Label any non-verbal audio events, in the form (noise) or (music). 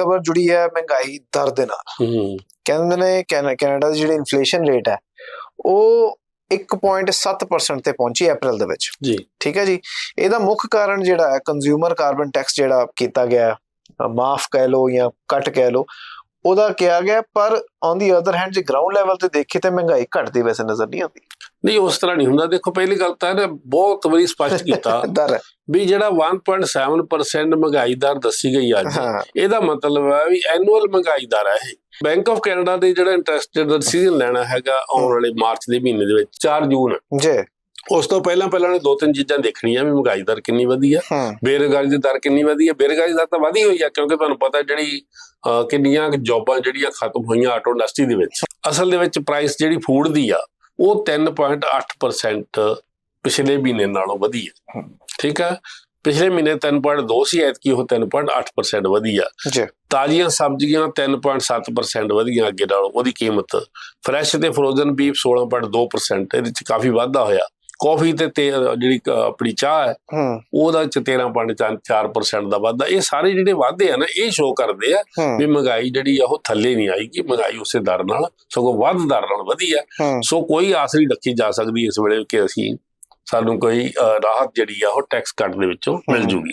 ਖਬਰ ਜੁੜੀ ਹੈ ਮਹਿੰਗਾਈ ਦਰ ਦੇ ਨਾਲ। ਕਹਿੰਦੇ ਨੇ ਕੈਨ- ਕੈਨੇਡਾ ਦੀ ਜਿਹੜੀ ਇਨਫਲੇਸ਼ਨ ਰੇਟ ਹੈ ਉਹ 1.7% ਤੇ ਪਹੁੰਚੀ ਅਪ੍ਰੈਲ ਦੇ ਵਿੱਚ। ਜੀ। ਠੀਕ ਹੈ ਜੀ? ਇਹਦਾ ਮੁੱਖ ਕਾਰਨ ਜਿਹੜਾ ਹੈ ਕੰਜ਼ਿਊਮਰ ਕਾਰਬਨ ਟੈਕਸ ਜਿਹੜਾ ਕੀਤਾ ਗਿਆ ਮਾਫ ਕਹਿ ਲੋ ਜਾਂ ਕੱਟ ਕਹਿ ਲੋ ਉਹਦਾ ਕਿਹਾ ਗਿਆ ਪਰ ਔਨ ਦੀ ਅਦਰ ਹੈਂਡ ਜੇ ਗਰਾਊਂਡ ਲੈਵਲ ਤੇ ਦੇਖੀ ਤੇ ਮਹਿੰਗਾਈ ਘਟਦੀ ਵੈਸੇ ਨਜ਼ਰ ਨਹੀਂ ਆਉਂਦੀ। ਨਹੀਂ ਉਸ ਤਰ੍ਹਾਂ ਨਹੀਂ ਹੁੰਦਾ। ਦੇਖੋ ਪਹਿਲੀ ਗੱਲ ਤਾਂ ਇਹਨੇ ਬਹੁਤ ਵਾਰੀ ਸਪਸ਼ਟ ਕੀਤਾ। (laughs) ਵੀ ਜਿਹੜਾ 1.7% ਮਹਿੰਗਾਈ ਦਰ ਦੱਸੀ ਗਈ ਅੱਜ ਇਹਦਾ ਮਤਲਬ ਹੈ ਵੀ ਐਨੂਅਲ ਮਹਿੰਗਾਈ ਦਰ ਹੈ ਬੈਂਕ ਆਫ ਕੈਨੇਡਾ ਦੇ ਜਿਹੜਾ ਇੰਟਰਸਟ ਦਾ ਡਿਸੀਜਨ ਲੈਣਾ ਹੈਗਾ ਆਉਣ ਵਾਲੇ ਮਾਰਚ ਦੇ ਮਹੀਨੇ ਦੇ ਵਿੱਚ 4 ਜੂਨ। ਜੀ। ਉਸ ਤੋਂ ਪਹਿਲਾਂ ਪਹਿਲਾਂ ਨੇ ਦੋ ਤਿੰਨ ਚੀਜ਼ਾਂ ਦੇਖਣੀਆਂ ਵੀ ਮਹਿੰਗਾਈ ਦਰ ਕਿੰਨੀ ਵਧੀ ਆ ਬੇਰੁਜ਼ਗਾਰੀ ਦੀ ਦਰ ਕਿੰਨੀ ਵਧੀ ਹੈ ਬੇਰੁਜ਼ਗਾਰੀ ਦੀ ਦਰ ਤਾਂ ਵਧੀ ਹੋਈ ਆ ਕਿਉਂਕਿ ਤੁਹਾਨੂੰ ਪਤਾ ਜਿਹੜੀ ਕਿੰਨੀਆਂ ਜੌਬਾਂ ਜਿਹੜੀਆਂ ਖਤਮ ਹੋਈਆਂ ਆਟੋ ਇੰਡਸਟਰੀ ਦੇ ਵਿੱਚ। ਅਸਲ ਦੇ ਵਿੱਚ ਪ੍ਰਾਈਸ ਜਿਹੜੀ ਫੂਡ ਦੀ ਆ ਉਹ 3.8% ਪਿਛਲੇ ਮਹੀਨੇ ਨਾਲੋਂ ਵਧੀ ਹੈ। ਠੀਕ ਆ? ਪਿਛਲੇ ਮਹੀਨੇ 3.2 ਸੀ ਐਤਕੀ ਉਹ 3.8% ਵਧੀ ਆ। ਜੀ। ਤਾਜ਼ੀਆਂ ਸਬਜ਼ੀਆਂ 3.7% ਵਧੀਆਂ ਅੱਗੇ ਨਾਲੋਂ ਉਹਦੀ ਕੀਮਤ ਫਰੈਸ਼ ਤੇ ਫਰੋਜ਼ਨ ਬੀਫ 16.2% ਇਹਦੇ ਚ ਕਾਫੀ ਵਾਧਾ ਹੋਇਆ। ਕਾਫੀ ਤੇ ਜਿਹੜੀ ਆਪਣੀ ਚਾਹ ਹੈ ਉਹਦਾ ਚ 13.4% ਦਾ ਵਾਧਾ। ਇਹ ਸਾਰੇ ਜਿਹੜੇ ਵਾਧੇ ਆ ਨਾ ਇਹ ਸ਼ੋਅ ਕਰਦੇ ਆ ਵੀ ਮਹਿੰਗਾਈ ਜਿਹੜੀ ਆ ਉਹ ਥੱਲੇ ਨਹੀਂ ਆਏਗੀ। ਮਹਿੰਗਾਈ ਉਸੇ ਦਰ ਨਾਲ ਸਗੋਂ ਵੱਧ ਦਰ ਨਾਲ ਵਧੀ ਆ ਸੋ ਕੋਈ ਆਸ ਨਹੀਂ ਰੱਖੀ ਜਾ ਸਕਦੀ ਇਸ ਵੇਲੇ ਕਿ ਅਸੀਂ ਸਾਨੂੰ ਕੋਈ ਰਾਹਤ ਜਿਹੜੀ ਆ ਉਹ ਟੈਕਸ ਕੱਟ ਦੇ ਵਿੱਚੋਂ ਮਿਲ। ਜੂਗੀ।